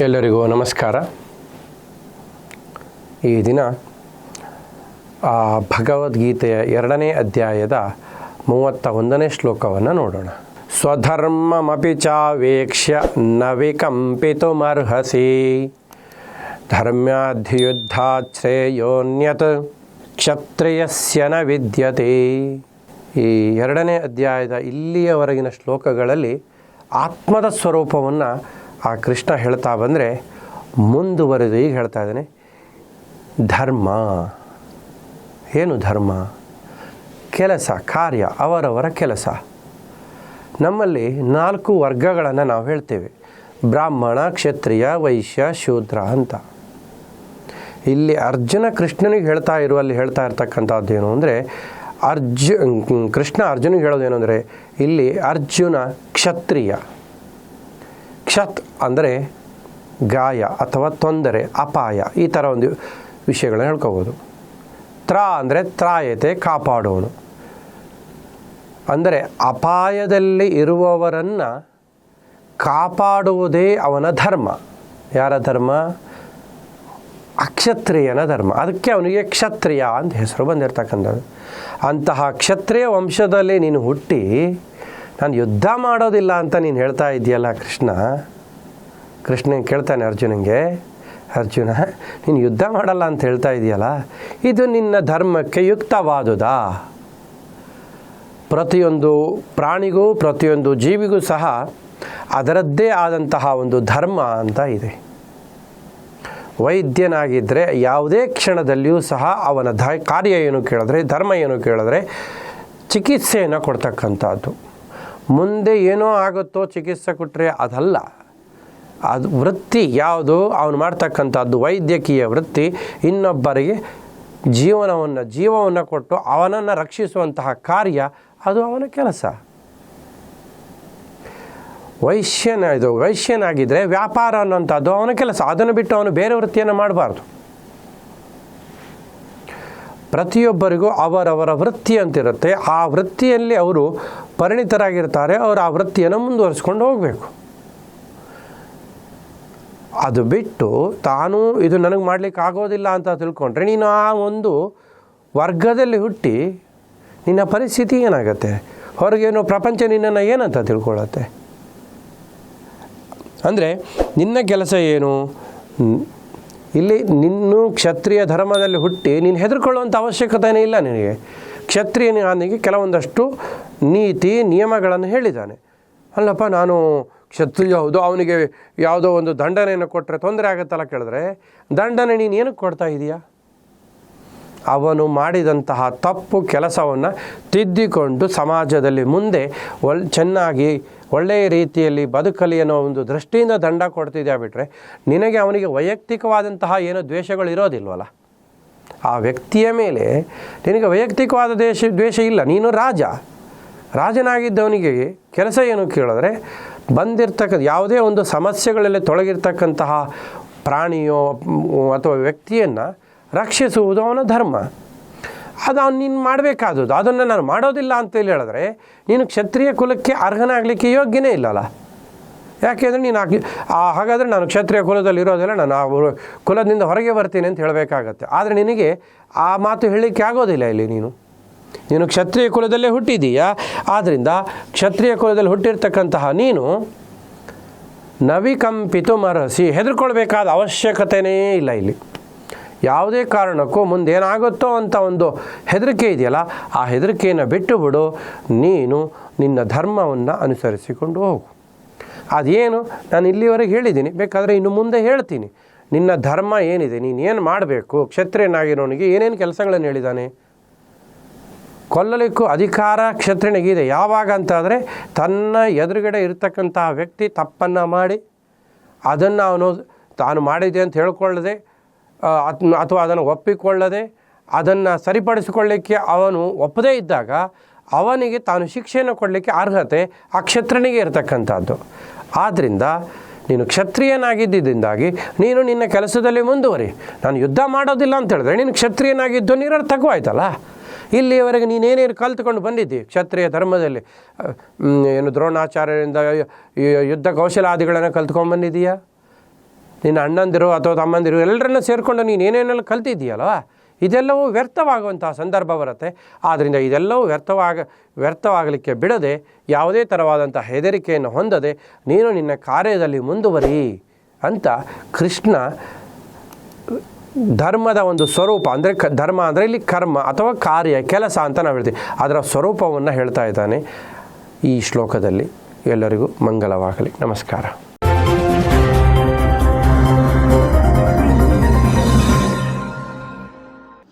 ಎಲ್ಲರಿಗೂ ನಮಸ್ಕಾರ. ಈ ದಿನ ಆ ಭಗವದ್ಗೀತೆಯ ಎರಡನೇ ಅಧ್ಯಾಯದ ಮೂವತ್ತ ಒಂದನೇ ಶ್ಲೋಕವನ್ನು ನೋಡೋಣ. ಸ್ವಧರ್ಮಮಪಿ ಚಾವೇಕ್ಷ್ಯ ನ ವಿಕಂಪಿತುಮರ್ಹಸಿ. ಧರ್ಮ್ಯಾಧಿಯುದ್ಧಾಶ್ರೇಯೋನ್ಯತ್ ಕ್ಷತ್ರಿಯಸ್ಯ ನ ವಿದ್ಯತೆ. ಈ ಎರಡನೇ ಅಧ್ಯಾಯದ ಇಲ್ಲಿಯವರೆಗಿನ ಶ್ಲೋಕಗಳಲ್ಲಿ ಆತ್ಮದ ಸ್ವರೂಪವನ್ನು ಆ ಕೃಷ್ಣ ಹೇಳ್ತಾ ಬಂದರೆ ಮುಂದುವರೆದು ಈಗ ಹೇಳ್ತಾ ಇದ್ದಾನೆ, ಧರ್ಮ. ಏನು ಧರ್ಮ? ಕೆಲಸ, ಕಾರ್ಯ, ಅವರವರ ಕೆಲಸ. ನಮ್ಮಲ್ಲಿ ನಾಲ್ಕು ವರ್ಗಗಳನ್ನು ನಾವು ಹೇಳ್ತೇವೆ. ಬ್ರಾಹ್ಮಣ, ಕ್ಷತ್ರಿಯ, ವೈಶ್ಯ, ಶೂದ್ರ ಅಂತ. ಇಲ್ಲಿ ಅರ್ಜುನ ಕೃಷ್ಣನಿಗೆ ಹೇಳ್ತಾ ಇರುವಲ್ಲಿ ಹೇಳ್ತಾ ಇರ್ತಕ್ಕಂಥದ್ದು ಏನು ಅಂದರೆ, ಅರ್ಜು ಕೃಷ್ಣ ಅರ್ಜುನಿಗೆ ಹೇಳೋದೇನು ಅಂದರೆ, ಇಲ್ಲಿ ಅರ್ಜುನ ಕ್ಷತ್ರಿಯ. ಕ್ಷತ್ ಅಂದರೆ ಗಾಯ ಅಥವಾ ತೊಂದರೆ, ಅಪಾಯ, ಈ ಥರ ಒಂದು ವಿಷಯಗಳನ್ನ ಹೇಳ್ಕೋಬೋದು. ತ್ರ ಅಂದರೆ ತ್ರಾಯತೆ ಕಾಪಾಡೋನು ಅಂದರೆ ಅಪಾಯದಲ್ಲಿ ಇರುವವರನ್ನು ಕಾಪಾಡುವುದೇ ಅವನ ಧರ್ಮ. ಯಾರ ಧರ್ಮ? ಅಕ್ಷತ್ರಿಯನ ಧರ್ಮ. ಅದಕ್ಕೆ ಅವನಿಗೆ ಕ್ಷತ್ರಿಯ ಅಂತ ಹೆಸರು ಬಂದಿರತಕ್ಕಂಥದ್ದು. ಅಂತಹ ಕ್ಷತ್ರಿಯ ವಂಶದಲ್ಲಿ ನೀನು ಹುಟ್ಟಿ ನಾನು ಯುದ್ಧ ಮಾಡೋದಿಲ್ಲ ಅಂತ ನೀನು ಹೇಳ್ತಾ ಇದೆಯಲ್ಲ ಕೃಷ್ಣ? ಕೃಷ್ಣ ಕೇಳ್ತಾನೆ ಅರ್ಜುನಂಗೆ? ಅರ್ಜುನ, ನೀನು ಯುದ್ಧ ಮಾಡಲ್ಲ ಅಂತ ಹೇಳ್ತಾ ಇದೆಯಲ್ಲ? ಇದು ನಿನ್ನ ಧರ್ಮಕ್ಕೆ ಯುಕ್ತವಾದುದಾ? ಪ್ರತಿಯೊಂದು ಪ್ರಾಣಿಗೂ, ಪ್ರತಿಯೊಂದು ಜೀವಿಗೂ ಸಹ ಅದರದ್ದೇ ಆದಂತಹ ಒಂದು ಧರ್ಮ ಅಂತ ಇದೆ. ವೈದ್ಯನಾಗಿದ್ದರೆ ಯಾವುದೇ ಕ್ಷಣದಲ್ಲಿಯೂ ಸಹ ಅವನ ಧ, ಕಾರ್ಯ ಏನು ಕೇಳಿದ್ರೆ, ಧರ್ಮ ಏನು ಕೇಳಿದ್ರೆ ಚಿಕಿತ್ಸೆಯನ್ನು ಕೊಡ್ತಕ್ಕಂಥದ್ದು. ಮುಂದೆ ಏನೋ ಆಗುತ್ತೋ ಚಿಕಿತ್ಸೆ ಕೊಟ್ಟರೆ ಅದಲ್ಲ. ಅದು ವೃತ್ತಿ ಯಾವುದು? ಅವನು ಮಾಡ್ತಕ್ಕಂಥದ್ದು ವೈದ್ಯಕೀಯ ವೃತ್ತಿ. ಇನ್ನೊಬ್ಬರಿಗೆ ಜೀವನವನ್ನು, ಜೀವವನ್ನು ಕೊಟ್ಟು ಅವನನ್ನು ರಕ್ಷಿಸುವಂತಹ ಕಾರ್ಯ ಅದು ಅವನ ಕೆಲಸ. ವೈಶ್ಯನ ಇದು ವೈಶ್ಯನಾಗಿದ್ದರೆ ವ್ಯಾಪಾರ ಅನ್ನೋಂಥದ್ದು ಅವನ ಕೆಲಸ. ಅದನ್ನು ಬಿಟ್ಟು ಅವನು ಬೇರೆ ವೃತ್ತಿಯನ್ನು ಮಾಡಬಾರ್ದು. ಪ್ರತಿಯೊಬ್ಬರಿಗೂ ಅವರವರ ವೃತ್ತಿ ಅಂತಿರುತ್ತೆ. ಆ ವೃತ್ತಿಯಲ್ಲಿ ಅವರು ಪರಿಣಿತರಾಗಿರ್ತಾರೆ, ಅವರು ಆ ವೃತ್ತಿಯನ್ನು ಮುಂದುವರಿಸ್ಕೊಂಡು ಹೋಗಬೇಕು. ಅದು ಬಿಟ್ಟು ತಾನು ಇದು ನನಗೆ ಮಾಡಲಿಕ್ಕೆ ಆಗೋದಿಲ್ಲ ಅಂತ ತಿಳ್ಕೊಂಡ್ರೆ ನೀನು ಆ ಒಂದು ವರ್ಗದಲ್ಲಿ ಹುಟ್ಟಿ ನಿನ್ನ ಪರಿಸ್ಥಿತಿ ಏನಾಗುತ್ತೆ? ಹೊರಗೇನು ಪ್ರಪಂಚ ನಿನ್ನನ್ನು ಏನಂತ ತಿಳ್ಕೊಳ್ಳುತ್ತೆ ಅಂದರೆ ನಿನ್ನ ಕೆಲಸ ಏನು? ಇಲ್ಲಿ ನಿನ್ನೂ ಕ್ಷತ್ರಿಯ ಧರ್ಮದಲ್ಲಿ ಹುಟ್ಟಿ ನೀನು ಹೆದರ್ಕೊಳ್ಳುವಂಥ ಅವಶ್ಯಕತೆಯೇ ಇಲ್ಲ ನಿನಗೆ. ಕ್ಷತ್ರಿಯನಿಗೆ ಕೆಲವೊಂದಷ್ಟು ನೀತಿ ನಿಯಮಗಳನ್ನು ಹೇಳಿದ್ದಾನೆ. ಅಲ್ಲಪ್ಪ, ನಾನು ಕ್ಷತ್ರಿಯ ಹೌದು, ಅವನಿಗೆ ಯಾವುದೋ ಒಂದು ದಂಡನೆಯನ್ನು ಕೊಟ್ಟರೆ ತೊಂದರೆ ಆಗುತ್ತಲ್ಲ ಕೇಳಿದ್ರೆ, ದಂಡನೆ ನೀನು ಏನಕ್ಕೆ ಕೊಡ್ತಾ ಇದೀಯಾ? ಅವನು ಮಾಡಿದಂತಹ ತಪ್ಪು ಕೆಲಸವನ್ನು ತಿದ್ದಿಕೊಂಡು ಸಮಾಜದಲ್ಲಿ ಮುಂದೆ ಒಳ್, ಚೆನ್ನಾಗಿ ಒಳ್ಳೆಯ ರೀತಿಯಲ್ಲಿ ಬದುಕಲಿ ಅನ್ನೋ ಒಂದು ದೃಷ್ಟಿಯಿಂದ ದಂಡ ಕೊಡ್ತಿದ್ಯಾ ಬಿಟ್ಟರೆ ನಿನಗೆ ಅವನಿಗೆ ವೈಯಕ್ತಿಕವಾದಂತಹ ಏನೋ ದ್ವೇಷಗಳು ಇರೋದಿಲ್ವಲ್ಲ? ಆ ವ್ಯಕ್ತಿಯ ಮೇಲೆ ನಿನಗೆ ವೈಯಕ್ತಿಕವಾದ ದ್ವೇಷ ದ್ವೇಷ ಇಲ್ಲ, ನೀನು ರಾಜ. ರಾಜನಾಗಿದ್ದವನಿಗೆ ಕೆಲಸ ಏನು ಕೇಳಿದ್ರೆ ಬಂದಿರ್ತಕ್ಕ ಯಾವುದೇ ಒಂದು ಸಮಸ್ಯೆಗಳಲ್ಲಿ ತೊಳಗಿರ್ತಕ್ಕಂತಹ ಪ್ರಾಣಿಯೋ, ಅಥವಾ ವ್ಯಕ್ತಿಯನ್ನು ರಕ್ಷಿಸುವುದು ಅವನ ಧರ್ಮ. ಅದು ಅವ್ನು ನೀನು ಮಾಡಬೇಕಾದದ್ದು. ಅದನ್ನು ನಾನು ಮಾಡೋದಿಲ್ಲ ಅಂತೇಳಿ ಹೇಳಿದ್ರೆ, ನೀನು ಕ್ಷತ್ರಿಯ ಕುಲಕ್ಕೆ ಅರ್ಹನಾಗಲಿಕ್ಕೆ ಯೋಗ್ಯನೇ ಇಲ್ಲಲ್ಲ. ಯಾಕೆಂದರೆ ನೀನು ಹಾಗಾದರೆ ನಾನು ಕ್ಷತ್ರಿಯ ಕುಲದಲ್ಲಿ ಇರೋದಿಲ್ಲ ನಾನು ಆ ಕುಲದಿಂದ ಹೊರಗೆ ಬರ್ತೀನಿ ಅಂತ ಹೇಳಬೇಕಾಗತ್ತೆ. ಆದರೆ ನಿನಗೆ ಆ ಮಾತು ಹೇಳಲಿಕ್ಕೆ ಆಗೋದಿಲ್ಲ ಇಲ್ಲಿ ನೀನು. ನೀನು ಕ್ಷತ್ರಿಯ ಕುಲದಲ್ಲೇ ಹುಟ್ಟಿದೀಯಾ? ಆದ್ದರಿಂದ ಕ್ಷತ್ರಿಯ ಕುಲದಲ್ಲಿ ಹುಟ್ಟಿರ್ತಕ್ಕಂತಹ ನೀನು ನವಿಕಂಪಿತು ಮರಸಿ ಹೆದರ್ಕೊಳ್ಬೇಕಾದ ಅವಶ್ಯಕತೆಯೇ ಇಲ್ಲ ಇಲ್ಲಿ. ಯಾವುದೇ ಕಾರಣಕ್ಕೂ ಮುಂದೇನಾಗುತ್ತೋ ಅಂತ ಒಂದು ಹೆದರಿಕೆ ಇದೆಯಲ್ಲ, ಆ ಹೆದರಿಕೆಯನ್ನು ಬಿಟ್ಟು ಬಿಡು ನೀನು ನಿನ್ನ ಧರ್ಮವನ್ನು ಅನುಸರಿಸಿಕೊಂಡು ಹೋಗು. ಅದೇನು? ನಾನು ಇಲ್ಲಿವರೆಗೆ ಹೇಳಿದ್ದೀನಿ. ಬೇಕಾದರೆ ಇನ್ನು ಮುಂದೆ ಹೇಳ್ತೀನಿ. ನಿನ್ನ ಧರ್ಮ ಏನಿದೆ? ನೀನು ಏನು ಮಾಡಬೇಕು? ಕ್ಷತ್ರಿಯನಾಗಿರೋನಿಗೆ ಏನೇನು ಕೆಲಸಗಳನ್ನು ಹೇಳಿದ್ದಾನೆ ಕೊಲ್ಲಲಿಕ್ಕೂ ಅಧಿಕಾರ ಕ್ಷತ್ರಿಯನಿಗಿದೆ. ಯಾವಾಗ ಅಂತಾದರೆ ತನ್ನ ಎದುರುಗಡೆ ಇರತಕ್ಕಂತಹ ವ್ಯಕ್ತಿ ತಪ್ಪನ್ನು ಮಾಡಿ ಅದನ್ನು ಅವನು ತಾನು ಮಾಡಿದೆ ಅಂತ ಹೇಳ್ಕೊಳ್ಳದೆ ಅಥವಾ ಅದನ್ನು ಒಪ್ಪಿಕೊಳ್ಳದೆ ಅದನ್ನು ಸರಿಪಡಿಸಿಕೊಳ್ಳಿಕ್ಕೆ ಅವನು ಒಪ್ಪದೇ ಇದ್ದಾಗ ಅವನಿಗೆ ತಾನು ಶಿಕ್ಷೆಯನ್ನು ಕೊಡಲಿಕ್ಕೆ ಅರ್ಹತೆ ಆ ಕ್ಷತ್ರಿಯನಿಗೆ ಇರತಕ್ಕಂಥದ್ದು. ಆದ್ದರಿಂದ ನೀನು ಕ್ಷತ್ರಿಯನಾಗಿದ್ದರಿಂದಾಗಿ ನೀನು ನಿನ್ನ ಕೆಲಸದಲ್ಲಿ ಮುಂದುವರಿ. ನಾನು ಯುದ್ಧ ಮಾಡೋದಿಲ್ಲ ಅಂತ ಹೇಳಿದ್ರೆ ನೀನು ಕ್ಷತ್ರಿಯನಾಗಿದ್ದು ನಿರರ್ಥಕೂ ಆಯ್ತಲ್ಲ ಇಲ್ಲಿಯವರೆಗೆ ನೀನೇನೇನು ಕಲ್ತ್ಕೊಂಡು ಬಂದಿದ್ದಿ ಕ್ಷತ್ರಿಯ ಧರ್ಮದಲ್ಲಿ? ಏನು ದ್ರೋಣಾಚಾರ್ಯರಿಂದ ಯುದ್ಧ ಕೌಶಲಾದಿಗಳನ್ನು ಕಲ್ತ್ಕೊಂಡು ಬಂದಿದ್ದೀಯಾ? ನಿನ್ನ ಅಣ್ಣಂದಿರು ಅಥವಾ ತಮ್ಮಂದಿರು ಎಲ್ಲರನ್ನ ಸೇರಿಕೊಂಡು ನೀನು ಏನೇನೆಲ್ಲ ಕಲ್ತಿದ್ದೀಯಲ್ವಾ? ಇದೆಲ್ಲವೂ ವ್ಯರ್ಥವಾಗುವಂತಹ ಸಂದರ್ಭ ಬರುತ್ತೆ. ಆದ್ದರಿಂದ ಇದೆಲ್ಲವೂ ವ್ಯರ್ಥವಾಗ, ವ್ಯರ್ಥವಾಗಲಿಕ್ಕೆ ಬಿಡದೆ, ಯಾವುದೇ ಥರವಾದಂಥ ಹೆದರಿಕೆಯನ್ನು ಹೊಂದದೆ, ನೀನು ನಿನ್ನ ಕಾರ್ಯದಲ್ಲಿ ಮುಂದುವರಿ ಅಂತ ಕೃಷ್ಣ ಧರ್ಮದ ಒಂದು ಸ್ವರೂಪ, ಅಂದರೆ ಕ, ಧರ್ಮ ಅಂದರೆ ಇಲ್ಲಿ ಕರ್ಮ ಅಥವಾ ಕಾರ್ಯ, ಕೆಲಸ ಅಂತ ನಾವು ಹೇಳ್ತೀವಿ. ಅದರ ಸ್ವರೂಪವನ್ನು ಹೇಳ್ತಾ ಇದ್ದಾನೆ ಈ ಶ್ಲೋಕದಲ್ಲಿ. ಎಲ್ಲರಿಗೂ ಮಂಗಲವಾಗಲಿ ನಮಸ್ಕಾರ.